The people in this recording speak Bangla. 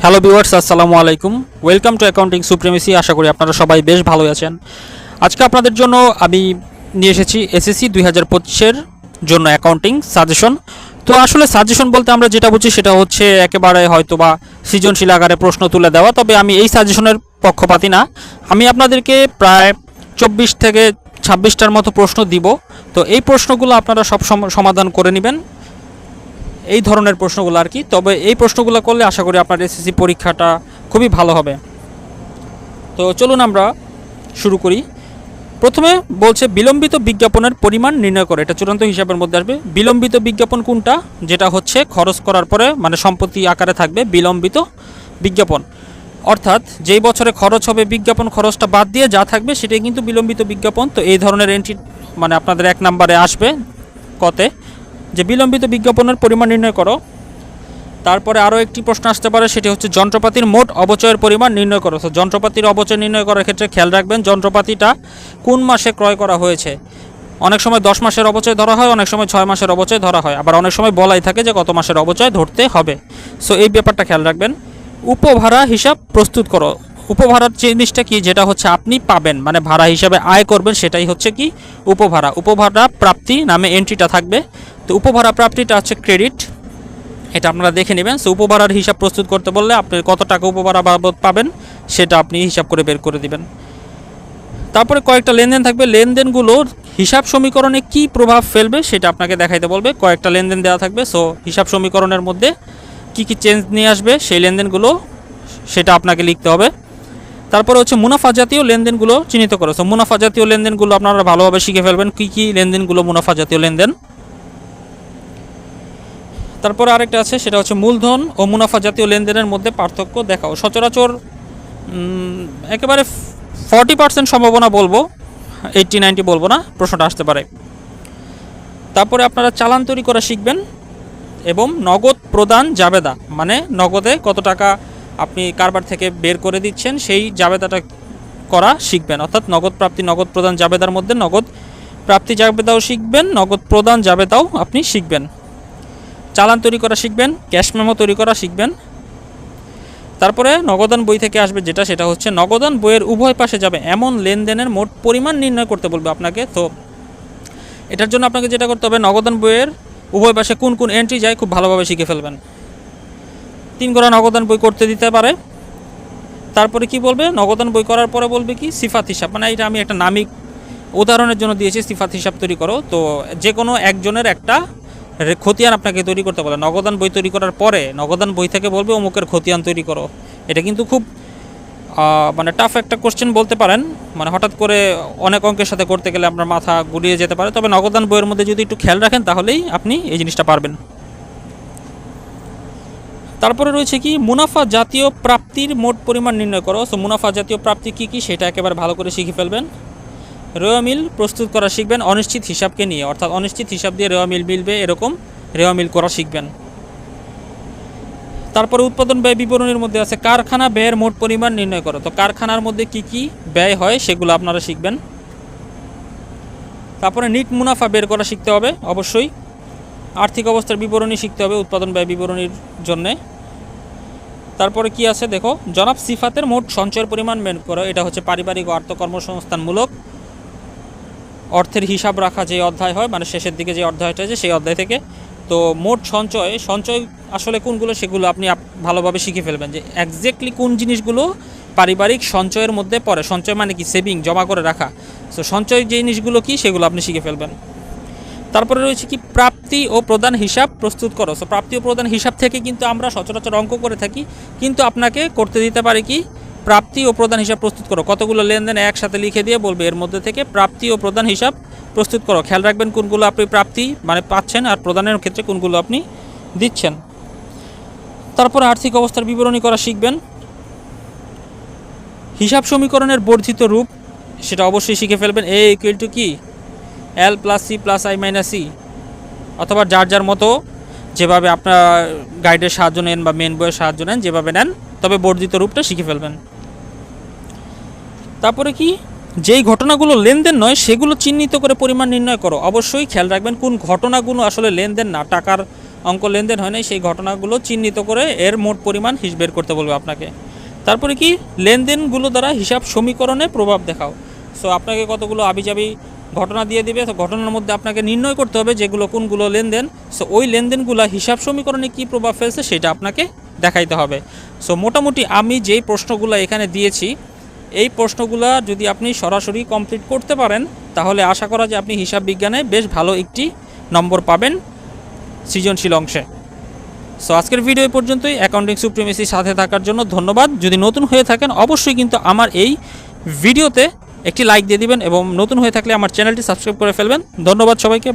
হ্যালো ভিউয়ার্স আসসালামু আলাইকুম। ওয়েলকাম টু অ্যাকাউন্টিং সুপ্রিমেসি আশা করি আপনারা সবাই বেশ ভালো আছেন। আজকে আপনাদের জন্য আমি নিয়ে এসেছি এসএসসি দুই হাজার পঁচিশের জন্য অ্যাকাউন্টিং সাজেশন তো আসলে সাজেশন বলতে আমরা যেটা বুঝি সেটা হচ্ছে একেবারে হয়তো বা সৃজনশীল আকারে প্রশ্ন তুলে দেওয়া। তবে আমি এই সাজেশনের পক্ষপাতি না। আমি আপনাদেরকে প্রায় চব্বিশ থেকে ছাব্বিশটার মতো প্রশ্ন দিব। তো এই প্রশ্নগুলো আপনারা সব সম- সমাধান করে নেবেন। এই ধরনের প্রশ্নগুলো আর কি। তবে এই প্রশ্নগুলো করলে আশা করি আপনার এসএসসি পরীক্ষাটা খুবই ভালো হবে। তো চলুন আমরা শুরু করি। প্রথমে বলছে, বিলম্বিত বিজ্ঞাপনের পরিমাণ নির্ণয় করে। এটা চূড়ান্ত হিসাবের মধ্যে আসবে। বিলম্বিত বিজ্ঞাপন কোনটা? যেটা হচ্ছে খরচ করার পরে মানে সম্পত্তি আকারে থাকবে বিলম্বিত বিজ্ঞাপন। অর্থাৎ যেই বছরে খরচ হবে, বিজ্ঞাপন খরচটা বাদ দিয়ে যা থাকবে, সেটাই কিন্তু বিলম্বিত বিজ্ঞাপন। তো এই ধরনের এন্ট্রি মানে আপনাদের এক নাম্বারে আসবে কতে। যে বিলম্বিত বিজ্ঞাপনের পরিমাণ নির্ণয় করো। তারপরে আরও একটি প্রশ্ন আসতে পারে, সেটি হচ্ছে যন্ত্রপাতির মোট অবচয়ের পরিমাণ নির্ণয় করো। তো যন্ত্রপাতির অবচয় নির্ণয় করার ক্ষেত্রে খেয়াল রাখবেন, যন্ত্রপাতিটা কোন মাসে ক্রয় করা হয়েছে। অনেক সময় দশ মাসের অবচয় ধরা হয়, অনেক সময় ছয় মাসের অবচয় ধরা হয়। আবার অনেক সময় বলাই থাকে যে কত মাসের অবচয় ধরতে হবে। সো এই ব্যাপারটা খেয়াল রাখবেন। উপভাড়া হিসাব প্রস্তুত করো। উপভাড়ার জিনিসটা কি? যেটা হচ্ছে আপনি পাবেন মানে ভাড়া হিসাবে আয় করবেন, সেটাই হচ্ছে কি? উপভাড়া। উপভাড়া প্রাপ্তি নামে এন্ট্রিটা থাকবে। তো উপভাড়া প্রাপ্তিটা হচ্ছে ক্রেডিট। এটা আপনারা দেখে নেবেন। সো উপভাড়ার হিসাব প্রস্তুত করতে বললে আপনি কত টাকা উপভাড়া বাবদ পাবেন সেটা আপনি হিসাব করে বের করে দিবেন। তারপরে কয়েকটা লেনদেন থাকবে। লেনদেনগুলোর হিসাব সমীকরণে কি প্রভাব ফেলবে সেটা আপনাকে দেখাইতে বলবে। কয়েকটা লেনদেন দেওয়া থাকবে। সো হিসাব সমীকরণের মধ্যে কি কি চেঞ্জ নিয়ে আসবে সেই লেনদেনগুলো সেটা আপনাকে লিখতে হবে। তারপরে হচ্ছে মুনাফা জাতীয় লেনদেনগুলো চিহ্নিত করো। সো মুনাফা জাতীয় লেনদেনগুলো আপনারা ভালোভাবে শিখে ফেলবেন। কী কী লেনদেনগুলো মুনাফা জাতীয় লেনদেন? তারপরে আরেকটা আছে, সেটা হচ্ছে মূলধন ও মুনাফা জাতীয় লেনদেনের মধ্যে পার্থক্য দেখাও। সচরাচর একেবারে ফর্টি পার্সেন্ট সম্ভাবনা বলব, এইটটি, নাইনটি বলব না, প্রশ্নটা আসতে পারে। তারপরে আপনারা চালান তৈরি করা শিখবেন এবং নগদ প্রদান জাবেদা মানে নগদে কত টাকা আপনি কারবার থেকে বের করে দিচ্ছেন, সেই জাবেদাটা করা শিখবেন। অর্থাৎ নগদ প্রাপ্তি, নগদ প্রদান জাবেদার মধ্যে নগদ প্রাপ্তি জাবেদাও শিখবেন, নগদ প্রদান জাবেদাও আপনি শিখবেন। চালান তৈরি করা শিখবেন, ক্যাশ মেমো তৈরি করা শিখবেন। তারপরে নগদান বই থেকে আসবে যেটা, সেটা হচ্ছে নগদান বইয়ের উভয় পাশে যাবে এমন লেনদেনের মোট পরিমাণ নির্ণয় করতে বলবে আপনাকে। তো এটার জন্য আপনাকে যেটা করতে হবে, নগদান বইয়ের উভয় পাশে কোন কোন এন্ট্রি যায় খুব ভালোভাবে শিখে ফেলবেন। তিন গোড়া নগদান বই করতে দিতে পারে। তারপরে কি বলবে? নগদান বই করার পরে বলবে কি? সিফাত হিসাব। মানে এটা আমি একটা নামিক উদাহরণের জন্য দিয়েছি, সিফাত হিসাব তৈরি করো। তো যে কোনো একজনের একটা খতিয়ান আপনাকে তৈরি করতে বলে। নগদান বই তৈরি করার পরে নগদান বই থেকে বলবে, অমুকের খতিয়ান তৈরি করো। এটা কিন্তু খুব মানে টাফ একটা কোশ্চেন বলতে পারেন। মানে হঠাৎ করে অনেক অঙ্কের সাথে করতে গেলে আপনার মাথা গুলিয়ে যেতে পারে। তবে নগদান বইয়ের মধ্যে যদি একটু খেয়াল রাখেন, তাহলেই আপনি এই জিনিসটা পারবেন। তারপরে রয়েছে কি, মুনাফা জাতীয় প্রাপ্তির মোট পরিমাণ নির্ণয় করো। সো মুনাফা জাতীয় প্রাপ্তি কী কী, সেটা একেবারে ভালো করে শিখে ফেলবেন। রেওয়া মিল প্রস্তুত করা শিখবেন, অনিশ্চিত হিসাবকে নিয়ে। অর্থাৎ অনিশ্চিত হিসাব দিয়ে রেওয়া মিল মিলবে এরকম রেওয়া মিল করা শিখবেন। তারপরে উৎপাদন ব্যয় বিবরণীর মধ্যে আছে কারখানা ব্যয়ের মোট পরিমাণ নির্ণয় করো। তো কারখানার মধ্যে কি কি ব্যয় হয় সেগুলো আপনারা শিখবেন। তারপরে নিট মুনাফা বের করা শিখতে হবে, অবশ্যই। আর্থিক অবস্থার বিবরণী শিখতে হবে উৎপাদন ব্যয় বিবরণীর জন্যে। তারপরে কি আছে দেখো, জনাব সিফাতের মোট সঞ্চয়ের পরিমাণ বের করো, এটা হচ্ছে পারিবারিক ও আত্মকর্মসংস্থানমূলক অর্থের হিসাব রাখা যে অধ্যায় হয় মানে শেষের দিকে যে অধ্যায়টা আছে সেই অধ্যায় থেকে। তো মোট সঞ্চয় সঞ্চয় আসলে কোনগুলো সেগুলো আপনি আপ- ভালোভাবে শিখে ফেলবেন যে একজ্যাক্টলি কোন জিনিসগুলো পারিবারিক সঞ্চয়ের মধ্যে পড়ে। সঞ্চয় মানে কি? সেভিং জমা করে রাখা। সো সঞ্চয় যে জিনিসগুলো কি সেগুলো আপনি শিখে ফেলবেন। তারপরে রয়েছে কি? প্রাপ্তি ও প্রদান হিসাব প্রস্তুত করো। সো প্রাপ্তি ও প্রদান হিসাব থেকে কিন্তু আমরা সচরাচর অঙ্ক করে থাকি। কিন্তু আপনাকে করতে দিতে পারে কি? প্রাপ্তি ও প্রদান হিসাব প্রস্তুত করো। কতগুলো লেনদেন একসাথে লিখে দিয়ে বলবে, এর মধ্যে থেকে প্রাপ্তি ও প্রদান হিসাব প্রস্তুত করো। খেয়াল রাখবেন কোনগুলো আপনি প্রাপ্তি মানে পাচ্ছেন আর প্রদানের ক্ষেত্রে কোনগুলো আপনি দিচ্ছেন। তারপর আর্থিক অবস্থার বিবরণী করা শিখবেন। হিসাব সমীকরণের বর্ধিত রূপ সেটা অবশ্যই শিখে ফেলবেন। এ ইকুয়াল টু কি? L plus C plus I minus C অথবা যার যার মতো যেভাবে আপনার গাইডের সাহায্য নেন বা মেন বইয়ের সাহায্য নেন, যেভাবে নেন। তবে বর্ধিত রূপটা শিখে ফেলবেন। তারপরে কি? যেই ঘটনাগুলো লেনদেন নয়, সেগুলো চিহ্নিত করে পরিমাণ নির্ণয় করো। অবশ্যই খেয়াল রাখবেন কোন ঘটনাগুলো আসলে লেনদেন না, টাকার অঙ্ক লেনদেন হয় নাই, সেই ঘটনাগুলো চিহ্নিত করে এর মোট পরিমাণ হিস বের করতে বলবে আপনাকে। তারপরে কি? লেনদেনগুলো দ্বারা হিসাব সমীকরণে প্রভাব দেখাও। সো আপনাকে কতগুলো আবিজাবি ঘটনা দিয়ে দিবে, তো ঘটনার মধ্যে আপনাকে নির্ণয় করতে হবে যেগুলো, কোনগুলো লেনদেন। সো ওই লেনদেনগুলো হিসাব সমীকরণে কী প্রভাব ফেলছে, সেটা আপনাকে দেখাইতে হবে। সো মোটামুটি আমি যেই প্রশ্নগুলো এখানে দিয়েছি, এই প্রশ্নগুলো যদি আপনি সরাসরি কমপ্লিট করতে পারেন, তাহলে আশা করা যে আপনি হিসাব বিজ্ঞানে বেশ ভালো একটি নম্বর পাবেন সৃজনশীল অংশে। সো আজকের ভিডিও পর্যন্তই। অ্যাকাউন্টিং সুপ্রিমেসির সাথে থাকার জন্য ধন্যবাদ। যদি নতুন হয়ে থাকেন, অবশ্যই কিন্তু আমার এই ভিডিওতে একটি লাইক দিয়ে দিবেন এবং নতুন হয়ে থাকলে আমার চ্যানেলটি সাবস্ক্রাইব করে ফেলবেন। ধন্যবাদ সবাইকে।